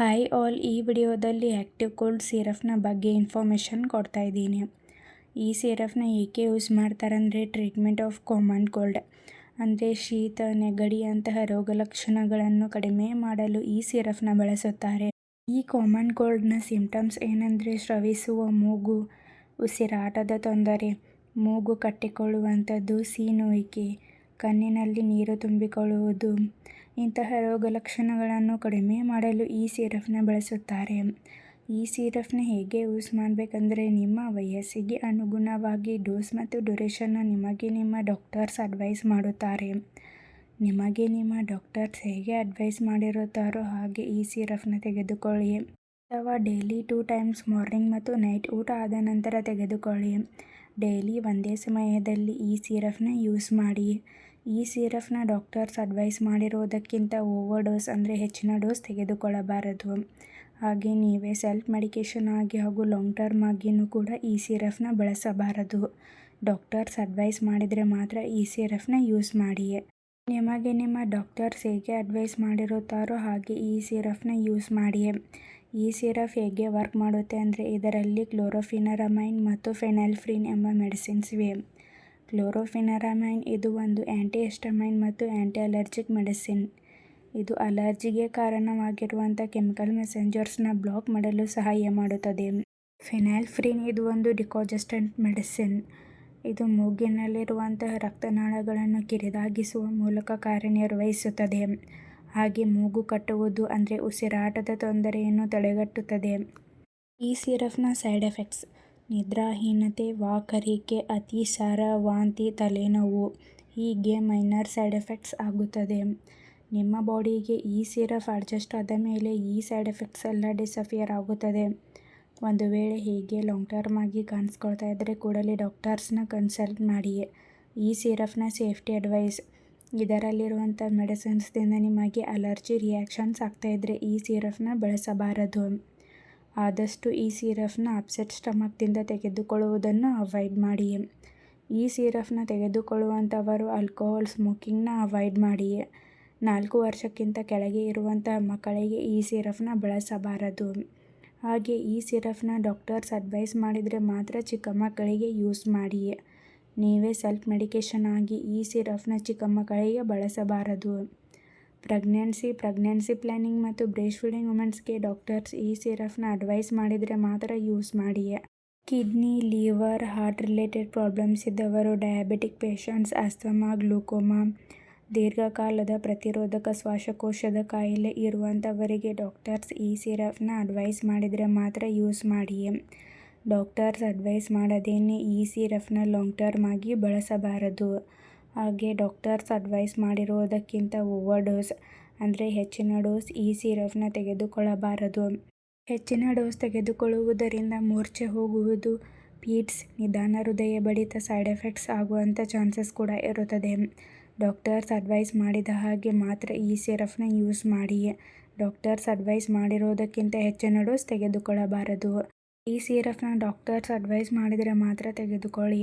Hi all ಈ ವಿಡಿಯೋದಲ್ಲಿ active cold ಸಿರಫ್ನ ಬಗ್ಗೆ ಇನ್ಫಾರ್ಮೇಷನ್ ಕೊಡ್ತಾ ಇದ್ದೀನಿ. ಈ ಸಿರಫ್ನ ಏಕೆ ಯೂಸ್ ಮಾಡ್ತಾರಂದರೆ ಟ್ರೀಟ್ಮೆಂಟ್ ಆಫ್ ಕಾಮನ್ ಕೋಲ್ಡ್ ಅಂದರೆ ಶೀತ ನೆಗಡಿಯಂತಹ ರೋಗ ಲಕ್ಷಣಗಳನ್ನು ಕಡಿಮೆ ಮಾಡಲು ಈ ಸಿರಫ್ನ ಬಳಸುತ್ತಾರೆ. ಈ ಕಾಮನ್ ಕೋಲ್ಡ್ನ ಸಿಂಪ್ಟಮ್ಸ್ ಏನಂದರೆ ಸ್ರವಿಸುವ ಮೂಗು, ಉಸಿರಾಟದ ತೊಂದರೆ, ಮೂಗು ಕಟ್ಟಿಕೊಳ್ಳುವಂಥದ್ದು ಸೀನುವಿಕೆ ಕಣ್ಣಿನಲ್ಲಿ ನೀರು ತುಂಬಿಕೊಳ್ಳುವುದು ಇಂತಹ ರೋಗಲಕ್ಷಣಗಳನ್ನು ಕಡಿಮೆ ಮಾಡಲು ಈ ಸಿರಫ್ನ ಬಳಸುತ್ತಾರೆ. ಈ ಸಿರಫ್ನ ಹೇಗೆ ಯೂಸ್ ಮಾಡಬೇಕಂದ್ರೆ ನಿಮ್ಮ ವಯಸ್ಸಿಗೆ ಅನುಗುಣವಾಗಿ ಡೋಸ್ ಮತ್ತು ಡ್ಯೂರೇಷನ್ನ ನಿಮಗೆ ನಿಮ್ಮ ಡಾಕ್ಟರ್ಸ್ ಅಡ್ವೈಸ್ ಮಾಡುತ್ತಾರೆ. ನಿಮಗೆ ನಿಮ್ಮ ಡಾಕ್ಟರ್ಸ್ ಹೇಗೆ ಅಡ್ವೈಸ್ ಮಾಡಿರುತ್ತಾರೋ ಹಾಗೆ ಈ ಸಿರಫ್ನ ತೆಗೆದುಕೊಳ್ಳಿ. ಅಥವಾ ಡೈಲಿ ಟೂ ಟೈಮ್ಸ್ ಮಾರ್ನಿಂಗ್ ಮತ್ತು ನೈಟ್ ಊಟ ಆದ ನಂತರ ತೆಗೆದುಕೊಳ್ಳಿ. ಡೈಲಿ ಒಂದೇ ಸಮಯದಲ್ಲಿ ಈ ಸಿರಫ್ನ ಯೂಸ್ ಮಾಡಿ. ಈ ಸಿರಫ್ನ ಡಾಕ್ಟರ್ಸ್ ಅಡ್ವೈಸ್ ಮಾಡಿರೋದಕ್ಕಿಂತ ಓವರ್ ಡೋಸ್ ಅಂದರೆ ಹೆಚ್ಚಿನ ಡೋಸ್ ತೆಗೆದುಕೊಳ್ಳಬಾರದು. ಹಾಗೆ ನೀವೇ ಸೆಲ್ಫ್ ಮೆಡಿಕೇಷನ್ ಆಗಿ ಹಾಗೂ ಲಾಂಗ್ ಟರ್ಮ್ ಆಗಿಯೂ ಕೂಡ ಈ ಸಿರಫ್ನ ಬಳಸಬಾರದು. ಡಾಕ್ಟರ್ಸ್ ಅಡ್ವೈಸ್ ಮಾಡಿದರೆ ಮಾತ್ರ ಈ ಸಿರಫ್ನ ಯೂಸ್ ಮಾಡಿ ನಿಮಗೆ ನಿಮ್ಮ ಡಾಕ್ಟರ್ಸ್ ಹೇಗೆ ಅಡ್ವೈಸ್ ಮಾಡಿರುತ್ತಾರೋ ಹಾಗೆ ಈ ಸಿರಫ್ನ ಯೂಸ್ ಮಾಡಿ ಈ ಸಿರಫ್ ಹೇಗೆ ವರ್ಕ್ ಮಾಡುತ್ತೆ ಅಂದರೆ ಇದರಲ್ಲಿ ಕ್ಲೋರೋಫಿನರಮೈನ್ ಮತ್ತು ಫೆನಲ್ಫ್ರಿನ್ ಎಂಬ ಮೆಡಿಸಿನ್ಸ್ ಇವೆ. ಕ್ಲೋರೋಫಿನರಮೈನ್ ಇದು ಒಂದು ಆ್ಯಂಟಿ ಹಿಸ್ಟಮೈನ್ ಮತ್ತು ಆ್ಯಂಟಿ ಅಲರ್ಜಿಕ್ ಮೆಡಿಸಿನ್. ಇದು ಅಲರ್ಜಿಗೆ ಕಾರಣವಾಗಿರುವಂಥ ಕೆಮಿಕಲ್ ಮೆಸೆಂಜರ್ಸ್ನ ಬ್ಲಾಕ್ ಮಾಡಲು ಸಹಾಯ ಮಾಡುತ್ತದೆ. ಫಿನೈಲ್ಫ್ರಿನ್ ಇದು ಒಂದು ಡಿಕೋಜೆಸ್ಟೆಂಟ್ ಮೆಡಿಸಿನ್. ಇದು ಮೂಗಿನಲ್ಲಿರುವಂತಹ ರಕ್ತನಾಳಗಳನ್ನು ಕಿರಿದಾಗಿಸುವ ಮೂಲಕ ಕಾರ್ಯನಿರ್ವಹಿಸುತ್ತದೆ. ಹಾಗೆ ಮೂಗು ಕಟ್ಟುವುದು ಅಂದರೆ ಉಸಿರಾಟದ ತೊಂದರೆಯನ್ನು ತಡೆಗಟ್ಟುತ್ತದೆ. ಈ ಸಿರಫ್ನ ಸೈಡ್ ಎಫೆಕ್ಟ್ಸ್. ನಿದ್ರಾಹೀನತೆ, ವಾಕರಿಕೆ ಅತಿಸಾರ ವಾಂತಿ ತಲೆನೋವು ಹೀಗೆ ಮೈನರ್ ಸೈಡ್ ಎಫೆಕ್ಟ್ಸ್ ಆಗುತ್ತದೆ. ನಿಮ್ಮ ಬಾಡಿಗೆ ಈ ಸಿರಫ್ ಅಡ್ಜಸ್ಟ್ ಆದ ಮೇಲೆ ಈ ಸೈಡ್ ಎಫೆಕ್ಟ್ಸ್ ಎಲ್ಲ ಡಿಸಫಿಯರ್ ಆಗುತ್ತದೆ. ಒಂದು ವೇಳೆ ಹೀಗೆ ಲಾಂಗ್ ಟರ್ಮ್ ಆಗಿ ಕಾಣಿಸ್ಕೊಳ್ತಾ ಇದ್ದರೆ ಕೂಡಲೇ ಡಾಕ್ಟರ್ಸ್ನ ಕನ್ಸಲ್ಟ್ ಮಾಡಿ ಈ ಸಿರಫ್ನ ಸೇಫ್ಟಿ ಅಡ್ವೈಸ್ ಇದರಲ್ಲಿರುವಂಥ ಮೆಡಿಸಿನ್ಸ್ದಿಂದ ನಿಮಗೆ ಅಲರ್ಜಿ ರಿಯಾಕ್ಷನ್ಸ್ ಆಗ್ತಾಯಿದ್ರೆ ಈ ಸಿರಫ್ನ ಬಳಸಬಾರದು. ಆದಷ್ಟು ಈ ಸಿರಫ್ನ ಅಪ್ಸೆಟ್ ಸ್ಟಮಕ್ದಿಂದ ತೆಗೆದುಕೊಳ್ಳುವುದನ್ನು ಅವಾಯ್ಡ್ ಮಾಡಿ ಈ ಸಿರಫ್ನ ತೆಗೆದುಕೊಳ್ಳುವಂಥವರು ಆಲ್ಕೋಹಾಲ್ ಸ್ಮೋಕಿಂಗ್ನ ಅವಾಯ್ಡ್ ಮಾಡಿ ನಾಲ್ಕು ವರ್ಷಕ್ಕಿಂತ ಕೆಳಗೆ ಇರುವಂತಹ ಮಕ್ಕಳಿಗೆ ಈ ಸಿರಫ್ನ ಬಳಸಬಾರದು. ಹಾಗೆ ಈ ಸಿರಫ್ನ ಡಾಕ್ಟರ್ಸ್ ಅಡ್ವೈಸ್ ಮಾಡಿದರೆ ಮಾತ್ರ ಚಿಕ್ಕ ಮಕ್ಕಳಿಗೆ ಯೂಸ್ ಮಾಡಿ ನೀವೇ ಸೆಲ್ಫ್ ಮೆಡಿಕೇಷನ್ ಆಗಿ ಈ ಸಿರಫ್ನ ಚಿಕ್ಕ ಮಕ್ಕಳಿಗೆ ಬಳಸಬಾರದು. ಪ್ರೆಗ್ನೆನ್ಸಿ ಪ್ರೆಗ್ನೆನ್ಸಿ ಪ್ಲ್ಯಾನಿಂಗ್ ಮತ್ತು ಬ್ರೇಸ್ಟ್ ಫೀಡಿಂಗ್ ವುಮೆನ್ಸ್ಗೆ ಡಾಕ್ಟರ್ಸ್ ಈ ಸಿರಫ್ನ ಅಡ್ವೈಸ್ ಮಾಡಿದರೆ ಮಾತ್ರ ಯೂಸ್ ಮಾಡಿ kidney, liver heart related problems ಇದ್ದವರು ಡಯಾಬಿಟಿಕ್ ಪೇಷಂಟ್ಸ್ ಅಸ್ತಮಾ ಗ್ಲೂಕೋಮಾ ದೀರ್ಘಕಾಲದ ಪ್ರತಿರೋಧಕ ಶ್ವಾಸಕೋಶದ ಕಾಯಿಲೆ ಇರುವಂಥವರಿಗೆ ಡಾಕ್ಟರ್ಸ್ ಈ ಸಿರಫ್ನ ಅಡ್ವೈಸ್ ಮಾಡಿದರೆ ಮಾತ್ರ ಯೂಸ್ ಮಾಡಿ ಡಾಕ್ಟರ್ಸ್ ಅಡ್ವೈಸ್ ಮಾಡೋದೇನೆ ಈ ಸಿರಫ್ನ ಲಾಂಗ್ ಟರ್ಮ್ ಆಗಿ ಬಳಸಬಾರದು. ಹಾಗೆ ಡಾಕ್ಟರ್ಸ್ ಅಡ್ವೈಸ್ ಮಾಡಿರುವುದಕ್ಕಿಂತ ಓವರ್ ಡೋಸ್, ಅಂದರೆ ಹೆಚ್ಚಿನ ಡೋಸ್ ಈ ಸಿರಫ್ನ ತೆಗೆದುಕೊಳ್ಳಬಾರದು. ಹೆಚ್ಚಿನ ಡೋಸ್ ತೆಗೆದುಕೊಳ್ಳುವುದರಿಂದ ಮೂರ್ಛೆ ಹೋಗುವುದು ಪೀಟ್ಸ್ ನಿಧಾನ ಹೃದಯ ಬಡಿತ, ಸೈಡ್ ಎಫೆಕ್ಟ್ಸ್ ಆಗುವಂಥ ಚಾನ್ಸಸ್ ಕೂಡ ಇರುತ್ತದೆ. ಡಾಕ್ಟರ್ಸ್ ಅಡ್ವೈಸ್ ಮಾಡಿದ ಹಾಗೆ ಮಾತ್ರ ಈ ಸಿರಫ್ನ ಯೂಸ್ ಮಾಡಿ ಡಾಕ್ಟರ್ಸ್ ಅಡ್ವೈಸ್ ಮಾಡಿರೋದಕ್ಕಿಂತ ಹೆಚ್ಚಿನ ಡೋಸ್ ತೆಗೆದುಕೊಳ್ಳಬಾರದು. ಈ ಸಿರಫ್ನ ಡಾಕ್ಟರ್ಸ್ ಅಡ್ವೈಸ್ ಮಾಡಿದರೆ ಮಾತ್ರ ತೆಗೆದುಕೊಳ್ಳಿ.